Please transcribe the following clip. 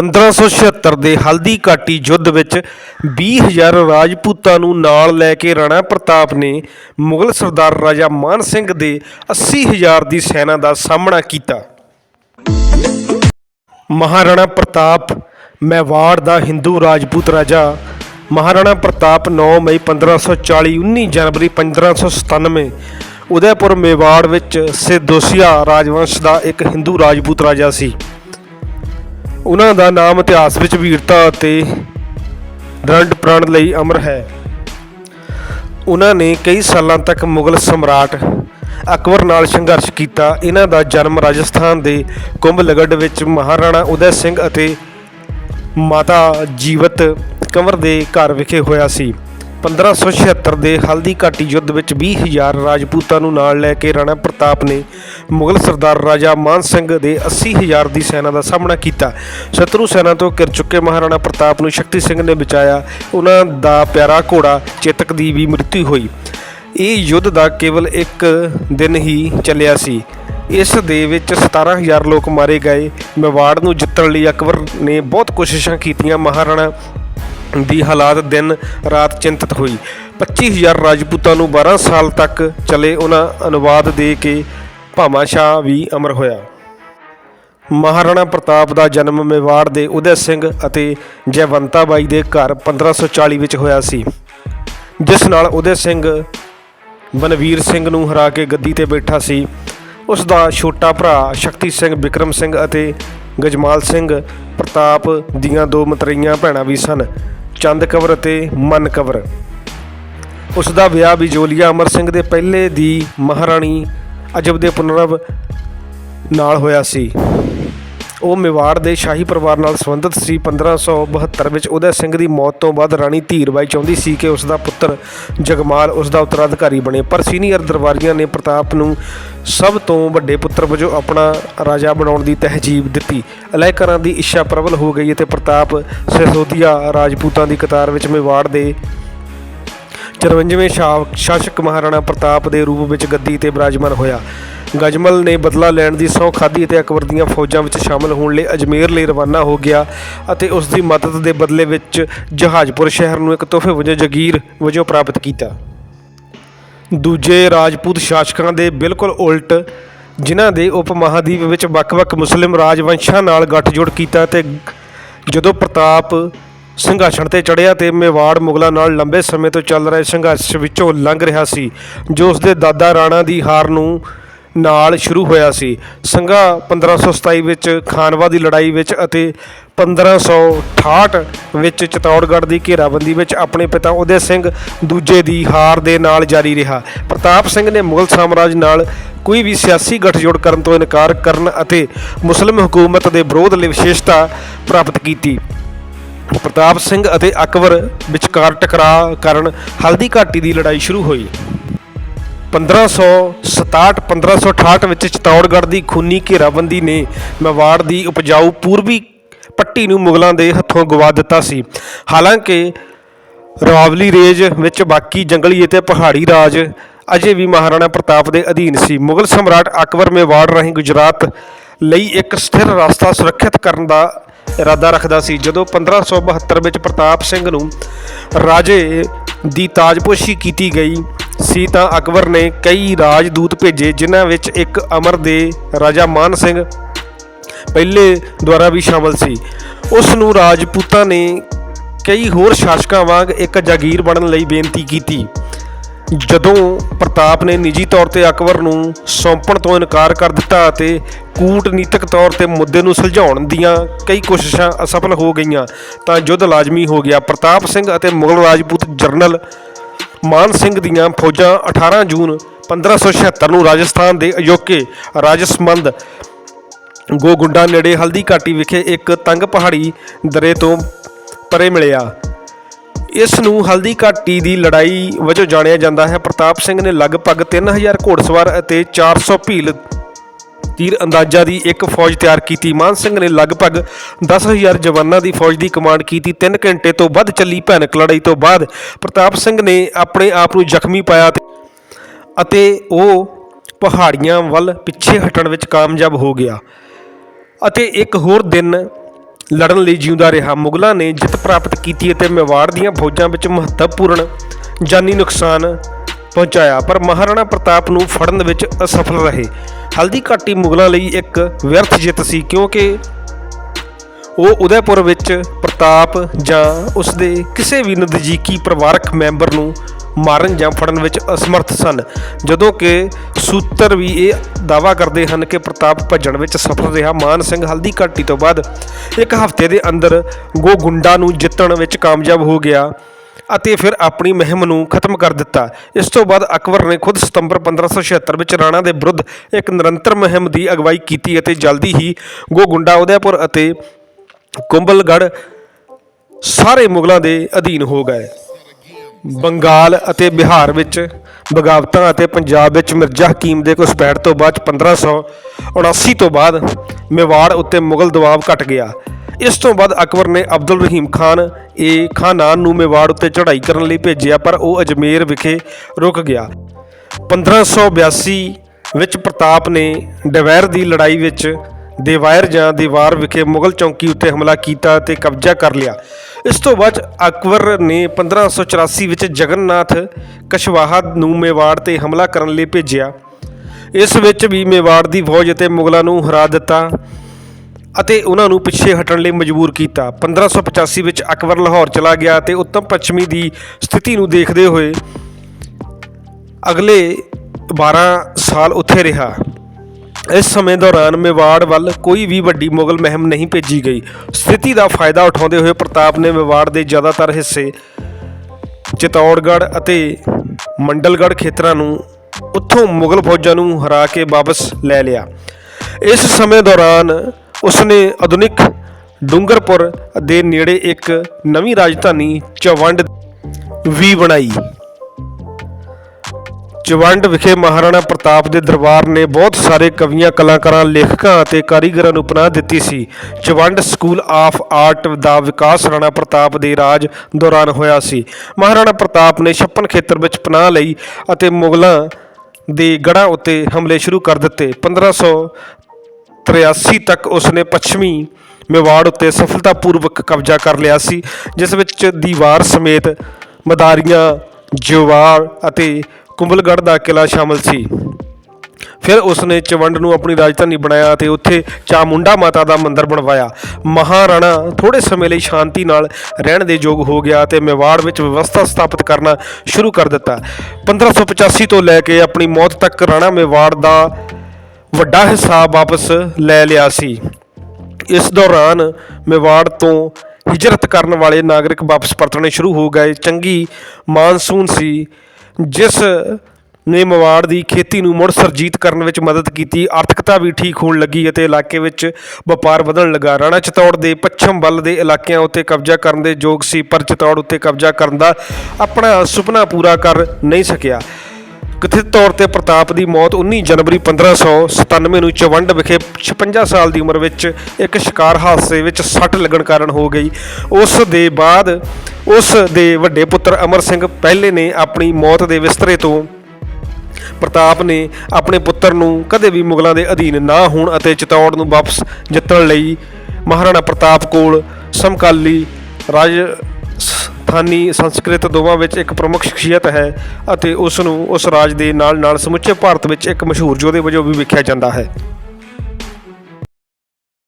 1576 ਦੇ ਹਲਦੀ ਘਾਟੀ ਯੁੱਧ ਵਿੱਚ 20000 ਰਾਜਪੂਤਾਂ ਨੂੰ ਨਾਲ ਲੈ ਕੇ ਰਾਣਾ ਪ੍ਰਤਾਪ ਨੇ ਮੁਗਲ ਸਰਦਾਰ ਰਾਜਾ ਮਾਨ ਸਿੰਘ ਦੇ 80000 ਦੀ ਸੈਨਾ ਦਾ ਸਾਹਮਣਾ ਕੀਤਾ। ਮਹਾਰਾਣਾ ਪ੍ਰਤਾਪ ਮੈਵਾੜ ਦਾ ਹਿੰਦੂ ਰਾਜਪੂਤ ਰਾਜਾ। ਮਹਾਰਾਣਾ ਪ੍ਰਤਾਪ 9 ਮਈ 1540 19 ਜਨਵਰੀ 1597 ਉਦੈਪੁਰ ਮੇਵਾੜ ਵਿੱਚ ਸਿਦੋਸੀਆ ਰਾਜਵੰਸ਼ ਦਾ ਇੱਕ ਹਿੰਦੂ ਰਾਜਪੂਤ ਰਾਜਾ ਸੀ। ਉਹਨਾਂ ਦਾ ਨਾਮ ਇਤਿਹਾਸ ਵਿੱਚ ਵੀਰਤਾ ਅਤੇ ਦ੍ਰਿੜ ਪ੍ਰਣ ਲਈ ਅਮਰ ਹੈ। ਉਹਨਾਂ ਨੇ ਕਈ ਸਾਲਾਂ ਤੱਕ ਮੁਗਲ ਸਮਰਾਟ ਅਕਬਰ ਨਾਲ ਸੰਘਰਸ਼ ਕੀਤਾ। ਇਹਨਾਂ ਦਾ ਜਨਮ ਰਾਜਸਥਾਨ ਦੇ ਕੁੰਭਲਗੜ ਵਿੱਚ ਮਹਾਰਾਣਾ ਉਦੈ ਸਿੰਘ ਅਤੇ ਮਾਤਾ ਜੀਵਤ ਕੰਵਰ ਦੇ ਘਰ ਵਿਖੇ ਹੋਇਆ ਸੀ। 1576 ਦੇ ਹਲਦੀ ਘਾਟੀ ਯੁੱਧ ਵਿੱਚ 20000 ਰਾਜਪੂਤਾਂ ਨੂੰ ਨਾਲ ਲੈ ਕੇ ਰਾਣਾ ਪ੍ਰਤਾਪ ਨੇ ਮੁਗਲ ਸਰਦਾਰ ਰਾਜਾ ਮਾਨ ਸਿੰਘ ਦੇ 80000 ਦੀ ਸੈਨਾ ਦਾ ਸਾਹਮਣਾ ਕੀਤਾ। ਸ਼ਤਰੂ ਸੈਨਾ ਤੋਂ ਘਿਰ ਚੁੱਕੇ ਮਹਾਰਾਣਾ ਪ੍ਰਤਾਪ ਨੂੰ ਸ਼ਕਤੀ ਸਿੰਘ ਨੇ ਬਚਾਇਆ। ਉਹਨਾਂ ਦਾ ਪਿਆਰਾ ਘੋੜਾ ਚੇਤਕ ਦੀ ਵੀ ਮ੍ਰਿਤੂ ਹੋਈ। ਇਹ ਯੁੱਧ ਦਾ ਕੇਵਲ ਇੱਕ ਦਿਨ ਹੀ ਚੱਲਿਆ ਸੀ। ਇਸ ਦੇ ਵਿੱਚ 17000 ਲੋਕ ਮਾਰੇ ਗਏ। ਮੇਵਾੜ ਨੂੰ ਜਿੱਤਣ ਲਈ ਅਕਬਰ ਨੇ ਬਹੁਤ ਕੋਸ਼ਿਸ਼ਾਂ ਕੀਤੀਆਂ। ਮਹਾਰਾਣਾ ਦੀ ਹਾਲਾਤ ਦਿਨ ਰਾਤ ਚਿੰਤਤ ਹੋਈ। 25000 ਰਾਜਪੂਤਾਂ ਨੂੰ 12 ਸਾਲ ਤੱਕ ਚਲੇ ਉਹਨਾਂ ਅਨੁਵਾਦ ਦੇ ਕੇ ਭਾਮਾਸ਼ਾਹ ਵੀ ਅਮਰ ਹੋਇਆ। ਮਹਾਰਾਣਾ ਪ੍ਰਤਾਪ ਦਾ ਜਨਮ ਮੇਵਾੜ ਦੇ ਉਦੈ ਸਿੰਘ ਅਤੇ ਜੈਵੰਤਾ ਬਾਈ ਦੇ ਘਰ 1540 ਵਿੱਚ ਹੋਇਆ ਸੀ। ਜਿਸ ਨਾਲ ਉਦੈ ਸਿੰਘ ਬਨਵੀਰ ਸਿੰਘ ਨੂੰ ਹਰਾ ਕੇ ਗੱਦੀ ਤੇ ਬੈਠਾ ਸੀ। ਉਸ ਦਾ ਛੋਟਾ ਭਰਾ ਸ਼ਕਤੀ ਸਿੰਘ ਵਿਕਰਮ ਸਿੰਘ ਅਤੇ ਗਜਮਾਲ ਸਿੰਘ ਪ੍ਰਤਾਪ ਦੀਆਂ ਦੋ ਮਤਰਈਆਂ ਭੈਣਾਂ ਵੀ ਸਨ। ਚੰਦ ਕਵਰ ਅਤੇ ਮਨ ਕਵਰ। ਉਸ ਦਾ ਵਿਆਹ ਬਿਜੋਲੀਆ ਅਮਰ ਸਿੰਘ ਦੇ ਪਹਿਲੇ ਦੀ ਮਹਾਰਾਣੀ ਅਜਬ ਦੇ ਪੁਨਰਵ ਨਾਲ ਹੋਇਆ ਸੀ। ਉਹ ਮੇਵਾੜ ਦੇ ਸ਼ਾਹੀ ਪਰਿਵਾਰ ਨਾਲ ਸੰਬੰਧਿਤ ਸੀ। 1572 ਵਿੱਚ ਉਦੈ ਸਿੰਘ ਦੀ ਮੌਤ ਤੋਂ ਬਾਅਦ ਰਾਣੀ ਧੀਰਬਾਈ ਚਾਹੁੰਦੀ ਸੀ ਕਿ ਉਸ ਦਾ ਪੁੱਤਰ ਜਗਮਾਲ ਉਸ ਦਾ ਉੱਤਰਾਧਿਕਾਰੀ ਬਣੇ। ਪਰ ਸੀਨੀਅਰ ਦਰਬਾਰੀਆਂ ਨੇ ਪ੍ਰਤਾਪ ਨੂੰ ਸਭ ਤੋਂ ਵੱਡੇ ਪੁੱਤਰ ਵਜੋਂ ਆਪਣਾ ਰਾਜਾ ਬਣਾਉਣ ਦੀ ਤਹਿਜੀਬ ਦਿੱਤੀ। ਅਲੈਕਰਾਂ ਦੀ ਇੱਛਾ ਪ੍ਰਬਲ ਹੋ ਗਈ ਅਤੇ ਪ੍ਰਤਾਪ ਸਿਸੋਦੀਆ ਰਾਜਪੂਤਾਂ ਦੀ ਕਤਾਰ ਵਿੱਚ ਮੇਵਾੜ ਦੇ 54ਵੇਂ ਸ਼ਾ- ਸ਼ਾਸਕ ਮਹਾਰਾਣਾ ਪ੍ਰਤਾਪ ਦੇ ਰੂਪ ਵਿੱਚ ਗੱਦੀ ਤੇ ਬਿਰਾਜਮਾਨ ਹੋਇਆ। ਗਜਮਲ ਨੇ ਬਦਲਾ ਲੈਣ ਦੀ ਸਹੁੰ ਖਾਧੀ ਅਤੇ ਅਕਬਰ ਦੀਆਂ ਫੌਜਾਂ ਵਿੱਚ ਸ਼ਾਮਲ ਹੋਣ ਲਈ ਅਜਮੇਰ ਲਈ ਰਵਾਨਾ ਹੋ ਗਿਆ ਅਤੇ ਉਸ ਦੀ ਮਦਦ ਦੇ ਬਦਲੇ ਵਿੱਚ ਜਹਾਜ਼ਪੁਰ ਸ਼ਹਿਰ ਨੂੰ ਇੱਕ ਤੋਹਫੇ ਵਜੋਂ ਜਗੀਰ ਵਜੋਂ ਪ੍ਰਾਪਤ ਕੀਤਾ। ਦੂਜੇ ਰਾਜਪੂਤ ਸ਼ਾਸਕਾਂ ਦੇ ਬਿਲਕੁਲ ਉਲਟ, ਜਿਨ੍ਹਾਂ ਦੇ ਉਪ ਮਹਾਦੀਪ ਵਿੱਚ ਵੱਖ-ਵੱਖ ਮੁਸਲਿਮ ਰਾਜਵੰਸ਼ਾਂ ਨਾਲ ਗੱਠਜੋੜ ਕੀਤਾ ਤੇ ਜਦੋਂ ਪ੍ਰਤਾਪ ਸੰਘਰਸ਼ਣ ਤੇ ਚੜ੍ਹਿਆ ਤੇ ਮੇਵਾੜ ਮੁਗਲਾਂ ਨਾਲ ਲੰਬੇ ਸਮੇਂ ਤੋਂ ਚੱਲ ਰਹੇ ਸੰਘਰਸ਼ ਵਿੱਚੋਂ ਲੰਘ ਰਿਹਾ ਸੀ, ਜੋ ਉਸਦੇ ਦਾਦਾ ਰਾਣਾ ਦੀ ਹਾਰ ਨੂੰ ਨਾਲ ਸ਼ੁਰੂ ਹੋਇਆ ਸੀ। ਸੰਘਾ 1527 ਵਿੱਚ ਖਾਨਵਾ ਦੀ ਲੜਾਈ ਵਿੱਚ ਅਤੇ 1568 ਵਿੱਚ ਚਿਤੌੜਗੜ੍ਹ ਦੀ ਘੇਰਾਬੰਦੀ ਵਿੱਚ ਆਪਣੇ ਪਿਤਾ ਉਦੈ ਸਿੰਘ ਦੂਜੇ ਦੀ ਹਾਰ ਦੇ ਨਾਲ ਜਾਰੀ ਰਿਹਾ। ਪ੍ਰਤਾਪ ਸਿੰਘ ਨੇ ਮੁਗਲ ਸਾਮਰਾਜ ਨਾਲ ਕੋਈ ਵੀ ਸਿਆਸੀ ਗੱਠਜੋੜ ਕਰਨ ਤੋਂ ਇਨਕਾਰ ਕਰਨ ਅਤੇ ਮੁਸਲਿਮ ਹਕੂਮਤ ਦੇ ਵਿਰੋਧ ਲਈ ਵਿਸ਼ੇਸ਼ਤਾ ਪ੍ਰਾਪਤ ਕੀਤੀ। ਪ੍ਰਤਾਪ ਸਿੰਘ ਅਤੇ ਅਕਬਰ ਵਿਚਕਾਰ ਟਕਰਾਅ ਕਾਰਨ ਹਲਦੀ ਘਾਟੀ ਦੀ ਲੜਾਈ ਸ਼ੁਰੂ ਹੋਈ। 1567 1568 ਵਿੱਚ ਚਿਤੌੜਗੜ੍ਹ ਦੀ ਖੂਨੀ ਘੇਰਾਬੰਦੀ ਨੇ ਮੇਵਾੜ ਦੀ ਉਪਜਾਊ ਪੂਰਬੀ ਪੱਟੀ ਨੂੰ ਮੁਗਲਾਂ ਦੇ ਹੱਥੋਂ ਗਵਾ ਦਿੱਤਾ ਸੀ। ਹਾਲਾਂਕਿ, ਰਾਵਲੀ ਰੇਜ ਵਿੱਚ ਬਾਕੀ ਜੰਗਲੀ ਅਤੇ ਪਹਾੜੀ ਰਾਜ ਅਜੇ ਵੀ ਮਹਾਰਾਣਾ ਪ੍ਰਤਾਪ ਦੇ ਅਧੀਨ ਸੀ। ਮੁਗਲ ਸਮਰਾਟ ਅਕਬਰ ਮੇਵਾੜ ਰਾਹੀਂ ਗੁਜਰਾਤ ਲਈ ਇੱਕ ਸਥਿਰ ਰਸਤਾ ਸੁਰੱਖਿਅਤ ਕਰਨ ਦਾ ਇਰਾਦਾ ਰੱਖਦਾ ਸੀ। ਜਦੋਂ 1572 ਵਿੱਚ ਪ੍ਰਤਾਪ ਸਿੰਘ ਨੂੰ ਰਾਜੇ ਦੀ ਤਾਜਪੋਸ਼ੀ ਕੀਤੀ ਗਈ। ਸੀ ਤਾਂ ਅਕਬਰ ਨੇ ਕਈ ਰਾਜਦੂਤ ਭੇਜੇ, ਜਿਨ੍ਹਾਂ ਵਿੱਚ ਇੱਕ ਅਮਰ ਦੇ ਰਾਜਾ ਮਾਨ ਸਿੰਘ ਪਹਿਲੇ ਦੁਆਰਾ ਵੀ ਸ਼ਾਮਲ ਸੀ। ਉਸ ਨੂੰ ਰਾਜਪੂਤਾਂ ਨੇ ਕਈ ਹੋਰ ਸ਼ਾਸਕਾਂ ਵਾਂਗ ਇੱਕ ਜਾਗੀਰ ਬਣਨ ਲਈ ਬੇਨਤੀ ਕੀਤੀ। ਜਦੋਂ ਪ੍ਰਤਾਪ ਨੇ ਨਿੱਜੀ ਤੌਰ ਤੇ ਅਕਬਰ ਨੂੰ ਸੌਂਪਣ ਤੋਂ ਇਨਕਾਰ ਕਰ ਦਿੱਤਾ ਅਤੇ ਕੂਟਨੀਤਿਕ ਤੌਰ ਤੇ ਮੁੱਦੇ ਨੂੰ ਸੁਲਝਾਉਣ ਦੀਆਂ ਕਈ ਕੋਸ਼ਿਸ਼ਾਂ ਅਸਫਲ ਹੋ ਗਈਆਂ, ਤਾਂ ਯੁੱਧ ਲਾਜ਼ਮੀ ਹੋ ਗਿਆ। ਪ੍ਰਤਾਪ ਸਿੰਘ ਅਤੇ ਮੁਗਲ ਰਾਜਪੂਤ ਜਰਨਲ ਮਾਨ ਸਿੰਘ ਦੀਆਂ ਫੌਜਾਂ 18 ਜੂਨ 1576 ਨੂੰ ਰਾਜਸਥਾਨ ਦੇ ਅਯੋਕੇ ਰਾਜਸਮੰਦ ਗੋਗੁੰਡਾ ਨੇੜੇ ਹਲਦੀ ਘਾਟੀ ਵਿਖੇ ਇੱਕ ਤੰਗ ਪਹਾੜੀ ਦਰੇ ਤੋਂ ਪਰੇ ਮਿਲਿਆ। ਇਸ ਨੂੰ ਹਲਦੀ ਘਾਟੀ ਦੀ ਲੜਾਈ ਵਜੋਂ ਜਾਣਿਆ ਜਾਂਦਾ ਹੈ। ਪ੍ਰਤਾਪ ਸਿੰਘ ਨੇ ਲਗਭਗ 3000 ਘੋੜਸਵਾਰ ਅਤੇ 400 ਭੀਲ ਤੀਰ ਅੰਦਾਜ਼ਾ ਦੀ ਇੱਕ ਫੌਜ ਤਿਆਰ ਕੀਤੀ। ਮਾਨ ਸਿੰਘ ਨੇ ਲਗਭਗ 10000 ਜਵਾਨਾਂ ਦੀ ਫੌਜ ਦੀ ਕਮਾਂਡ ਕੀਤੀ। 3 ਘੰਟੇ ਤੋਂ ਵੱਧ ਚੱਲੀ ਭਿਆਨਕ ਲੜਾਈ ਤੋਂ ਬਾਅਦ ਪ੍ਰਤਾਪ ਸਿੰਘ ਨੇ ਆਪਣੇ ਆਪ ਨੂੰ ਜ਼ਖਮੀ ਪਾਇਆ ਅਤੇ ਉਹ ਪਹਾੜੀਆਂ ਵੱਲ ਪਿੱਛੇ ਹਟਣ ਵਿੱਚ ਕਾਮਯਾਬ ਹੋ ਗਿਆ। ਅਤੇ ਇੱਕ ਹੋਰ ਦਿਨ ਲੜਨ ਲਈ ਜਿਉਂਦਾ ਰਿਹਾ। ਮੁਗਲਾਂ ਨੇ ਜਿੱਤ ਪ੍ਰਾਪਤ ਕੀਤੀ ਅਤੇ ਮੇਵਾੜ ਦੀਆਂ ਫੌਜਾਂ ਵਿੱਚ ਮਹੱਤਵਪੂਰਨ ਜਾਨੀ ਨੁਕਸਾਨ ਪਹੁੰਚਾਇਆ, ਪਰ ਮਹਾਰਾਣਾ ਪ੍ਰਤਾਪ ਨੂੰ ਫੜਨ ਵਿੱਚ ਅਸਫਲ ਰਹੇ। ਹਲਦੀ ਘਾਟੀ ਮੁਗਲਾਂ ਲਈ ਇੱਕ ਵਿਅਰਥ ਜਿੱਤ ਸੀ, ਕਿਉਂਕਿ ਉਹ ਉਦੈਪੁਰ ਵਿੱਚ ਪ੍ਰਤਾਪ ਜਾਂ ਉਸਦੇ ਕਿਸੇ ਵੀ ਨਜ਼ਦੀਕੀ ਪਰਿਵਾਰਕ ਮੈਂਬਰ ਨੂੰ ਮਾਰਨ ਜਾਂ ਫੜਨ ਵਿੱਚ ਅਸਮਰਥ ਸਨ, ਜਦੋਂ ਕਿ ਸੂਤਰ ਵੀ ਇਹ ਦਾਵਾ ਕਰਦੇ ਹਨ ਕਿ ਪ੍ਰਤਾਪ ਭੱਜਣ ਵਿੱਚ ਸਫਲ ਰਿਹਾ। ਮਾਨ ਸਿੰਘ ਹਲਦੀ ਘਾਟੀ ਤੋਂ ਬਾਅਦ ਇੱਕ ਹਫ਼ਤੇ ਦੇ ਅੰਦਰ ਗੋਗੁੰਡਾ ਨੂੰ ਜਿੱਤਣ ਵਿੱਚ ਕਾਮਯਾਬ ਹੋ ਗਿਆ ਅਤੇ ਫਿਰ ਆਪਣੀ ਮੁਹਿੰਮ ਨੂੰ ਖਤਮ ਕਰ ਦਿੱਤਾ। ਇਸ ਤੋਂ ਬਾਅਦ ਅਕਬਰ ਨੇ ਖੁਦ ਸਤੰਬਰ 1576 ਵਿੱਚ ਰਾਣਾ ਦੇ ਵਿਰੁੱਧ ਇੱਕ ਨਿਰੰਤਰ ਮੁਹਿੰਮ ਦੀ ਅਗਵਾਈ ਕੀਤੀ ਅਤੇ ਜਲਦੀ ਹੀ ਗੋਗੁੰਡਾ ਉਦੈਪੁਰ ਅਤੇ ਕੁੰਬਲਗੜ੍ਹ ਸਾਰੇ ਮੁਗਲਾਂ ਦੇ ਅਧੀਨ ਹੋ ਗਏ। ਬੰਗਾਲ ਅਤੇ ਬਿਹਾਰ ਵਿੱਚ ਬਗਾਵਤਾਂ ਅਤੇ ਪੰਜਾਬ ਵਿੱਚ ਮਿਰਜ਼ਾ ਹਕੀਮ ਦੇ ਘੁਸਪੈਠ ਤੋਂ ਬਾਅਦ 1579 ਤੋਂ ਬਾਅਦ ਮੇਵਾੜ ਉੱਤੇ ਮੁਗਲ ਦਬਾਅ ਘਟ ਗਿਆ। ਇਸ ਤੋਂ ਬਾਅਦ ਅਕਬਰ ਨੇ ਅਬਦੁਲ ਰਹੀਮ ਖਾਨ, ਏ ਖਾਨਾਨ ਨੂੰ ਮੇਵਾੜ ਉੱਤੇ ਚੜ੍ਹਾਈ ਕਰਨ ਲਈ ਭੇਜਿਆ, ਪਰ ਉਹ ਅਜਮੇਰ ਵਿਖੇ ਰੁਕ ਗਿਆ। 1582 ਵਿੱਚ ਪ੍ਰਤਾਪ ਨੇ ਡਵੈਰ ਦੀ ਲੜਾਈ ਵਿੱਚ ਦੇਵਾਇਰ ਜਾਂ ਦੀਵਾਰ ਵਿਖੇ ਮੁਗਲ ਚੌਂਕੀ ਉੱਤੇ ਹਮਲਾ ਕੀਤਾ ਅਤੇ ਕਬਜ਼ਾ ਕਰ ਲਿਆ। ਇਸ ਤੋਂ ਬਾਅਦ ਅਕਬਰ ਨੇ 1584 ਵਿੱਚ ਜਗਨਨਾਥ ਕਸ਼ਵਾਹਾ ਨੂੰ ਮੇਵਾੜ ਤੇ ਹਮਲਾ ਕਰਨ ਲਈ ਭੇਜਿਆ। ਇਸ ਵਿੱਚ ਵੀ ਮੇਵਾੜ ਦੀ ਫੌਜ ਅਤੇ ਮੁਗਲਾਂ ਨੂੰ ਹਰਾ ਦਿੱਤਾ ਅਤੇ ਉਹਨਾਂ ਨੂੰ ਪਿੱਛੇ ਹਟਣ ਲਈ ਮਜਬੂਰ ਕੀਤਾ। 1585 ਵਿੱਚ ਅਕਬਰ ਲਾਹੌਰ ਚਲਾ ਗਿਆ ਅਤੇ ਉੱਤਮ ਪੱਛਮੀ ਦੀ ਸਥਿਤੀ ਨੂੰ ਦੇਖਦੇ ਹੋਏ ਅਗਲੇ 12 ਸਾਲ ਉੱਥੇ ਰਿਹਾ। ਇਸ ਸਮੇਂ ਦੌਰਾਨ ਮੇਵਾੜ ਵੱਲ ਕੋਈ ਵੀ ਵੱਡੀ ਮੁਗਲ ਮਹਿੰਮ ਨਹੀਂ ਭੇਜੀ ਗਈ। ਸਥਿਤੀ ਦਾ ਫਾਇਦਾ ਉਠਾਉਂਦੇ ਹੋਏ ਪ੍ਰਤਾਪ ਨੇ ਮੇਵਾੜ ਦੇ ਜ਼ਿਆਦਾਤਰ ਹਿੱਸੇ ਚਿਤੌੜਗੜ੍ਹ ਅਤੇ ਮੰਡਲਗੜ੍ਹ ਖੇਤਰਾਂ ਨੂੰ ਉੱਥੋਂ ਮੁਗਲ ਫੌਜਾਂ ਨੂੰ ਹਰਾ ਕੇ ਵਾਪਸ ਲੈ ਲਿਆ। ਇਸ ਸਮੇਂ ਦੌਰਾਨ ਉਸਨੇ ਆਧੁਨਿਕ ਡੂੰਗਰਪੁਰ ਦੇ ਨੇੜੇ ਇੱਕ ਨਵੀਂ ਰਾਜਧਾਨੀ ਚਵੰਡ ਵੀ ਬਣਾਈ। ਚਵੰਡ ਵਿਖੇ ਮਹਾਰਾਣਾ ਪ੍ਰਤਾਪ ਦੇ ਦਰਬਾਰ ਨੇ ਬਹੁਤ ਸਾਰੇ ਕਵੀਆਂ, ਕਲਾਕਾਰਾਂ, ਲੇਖਕਾਂ ਅਤੇ ਕਾਰੀਗਰਾਂ ਨੂੰ ਪਨਾਹ ਦਿੱਤੀ ਸੀ। ਚਵੰਡ ਸਕੂਲ ਆਫ ਆਰਟ ਦਾ ਵਿਕਾਸ ਰਾਣਾ ਪ੍ਰਤਾਪ ਦੇ ਰਾਜ ਦੌਰਾਨ ਹੋਇਆ ਸੀ। ਮਹਾਰਾਣਾ ਪ੍ਰਤਾਪ ਨੇ ਛੱਪਨ ਖੇਤਰ ਵਿੱਚ ਪਨਾਹ ਲਈ ਅਤੇ ਮੁਗਲਾਂ ਦੇ ਗੜ੍ਹਾਂ ਉੱਤੇ ਹਮਲੇ ਸ਼ੁਰੂ ਕਰ ਦਿੱਤੇ। 1583 ਤੱਕ ਉਸਨੇ ਪੱਛਮੀ ਮੇਵਾੜ ਉੱਤੇ ਸਫਲਤਾਪੂਰਵਕ ਕਬਜ਼ਾ ਕਰ ਲਿਆ ਸੀ, ਜਿਸ ਵਿੱਚ ਦੀਵਾਰ ਸਮੇਤ ਮਦਾਰੀਆਂ, ਜਵਾਰ ਅਤੇ ਕੁੰਭਲਗੜ੍ਹ ਦਾ ਕਿਲਾ ਸ਼ਾਮਲ ਸੀ। ਫਿਰ ਉਸਨੇ ਚਵੰਡ ਨੂੰ ਆਪਣੀ ਰਾਜਧਾਨੀ ਬਣਾਇਆ ਅਤੇ ਉੱਥੇ ਚਾਮੁੰਡਾ ਮਾਤਾ ਦਾ ਮੰਦਿਰ ਬਣਵਾਇਆ। ਮਹਾਰਾਣਾ ਥੋੜੇ ਸਮੇਂ ਲਈ ਸ਼ਾਂਤੀ ਨਾਲ ਰਹਿਣ ਦੇ ਯੋਗ ਹੋ ਗਿਆ ਅਤੇ ਮੇਵਾੜ ਵਿੱਚ ਵਿਵਸਥਾ ਸਥਾਪਿਤ ਕਰਨਾ ਸ਼ੁਰੂ ਕਰ ਦਿੱਤਾ। 1585 ਤੋਂ ਲੈ ਕੇ ਆਪਣੀ ਮੌਤ ਤੱਕ ਰਾਣਾ ਮੇਵਾੜ ਦਾ ਵੱਡਾ ਹਿੱਸਾ ਵਾਪਸ ਲੈ ਲਿਆ ਸੀ। ਇਸ ਦੌਰਾਨ ਮੇਵਾੜ ਤੋਂ ਹਿਜਰਤ ਕਰਨ ਵਾਲੇ ਨਾਗਰਿਕ ਵਾਪਸ ਪਰਤਣੇ ਸ਼ੁਰੂ ਹੋ ਗਏ। ਚੰਗੀ ਮਾਨਸੂਨ ਸੀ। ਜਿਸ ਨੇ ਮਵਾੜ ਦੀ ਖੇਤੀ ਨੂੰ ਮੁੜ ਸਰਜੀਤ ਕਰਨ ਵਿੱਚ ਮਦਦ ਕੀਤੀ, ਆਰਥਿਕਤਾ ਵੀ ਠੀਕ ਹੋਣ ਲੱਗੀ ਅਤੇ ਇਲਾਕੇ ਵਿੱਚ ਵਪਾਰ ਵਧਣ ਲੱਗਾ। ਰਾਣਾ ਚਤੌੜ ਦੇ ਪੱਛਮ ਵੱਲ ਦੇ ਇਲਾਕਿਆਂ ਉੱਤੇ ਕਬਜ਼ਾ ਕਰਨ ਦੇ ਯੋਗ ਸੀ, ਪਰ ਚਤੌੜ ਉੱਤੇ ਕਬਜ਼ਾ ਕਰਨ ਦਾ ਆਪਣਾ ਸੁਪਨਾ ਪੂਰਾ ਕਰ ਨਹੀਂ ਸਕਿਆ। ਕਥਿਤ ਤੌਰ ਤੇ ਪ੍ਰਤਾਪ ਦੀ ਮੌਤ 19 ਜਨਵਰੀ 1597 ਨੂੰ ਚਵੰਡ ਵਿਖੇ 56 ਸਾਲ ਦੀ ਉਮਰ ਵਿੱਚ ਇੱਕ ਸ਼ਿਕਾਰ ਹਾਦਸੇ ਵਿੱਚ ਸੱਟ ਲੱਗਣ ਕਾਰਨ ਹੋ ਗਈ। ਉਸ ਦੇ ਬਾਅਦ ਉਸ ਦੇ ਵੱਡੇ ਪੁੱਤਰ ਅਮਰ ਸਿੰਘ ਪਹਿਲੇ ਨੇ ਆਪਣੀ ਮੌਤ ਦੇ ਬਿਸਤਰੇ ਤੋਂ ਪ੍ਰਤਾਪ ਨੇ ਆਪਣੇ ਪੁੱਤਰ ਨੂੰ ਕਦੇ ਵੀ ਮੁਗਲਾਂ ਦੇ ਅਧੀਨ ਨਾ ਹੋਣ ਅਤੇ ਚਿਤੌੜ ਨੂੰ ਵਾਪਸ ਜਿੱਤਣ ਲਈ ਮਹਾਰਾਣਾ ਪ੍ਰਤਾਪ ਕੋਲ ਸਮਕਾਲੀ ਰਾਜ ਸਥਾਨੀ ਸੰਸਕ੍ਰਿਤ ਦੋਵਾਂ ਵਿੱਚ ਇੱਕ ਪ੍ਰਮੁੱਖ ਸ਼ਖਸੀਅਤ ਹੈ ਅਤੇ ਉਸ ਨੂੰ ਉਸ ਰਾਜ ਦੇ ਨਾਲ ਨਾਲ ਸਮੁੱਚੇ ਭਾਰਤ ਵਿੱਚ ਇੱਕ ਮਸ਼ਹੂਰ ਯੋਧੇ ਵਜੋਂ ਵੀ ਵੇਖਿਆ ਜਾਂਦਾ ਹੈ।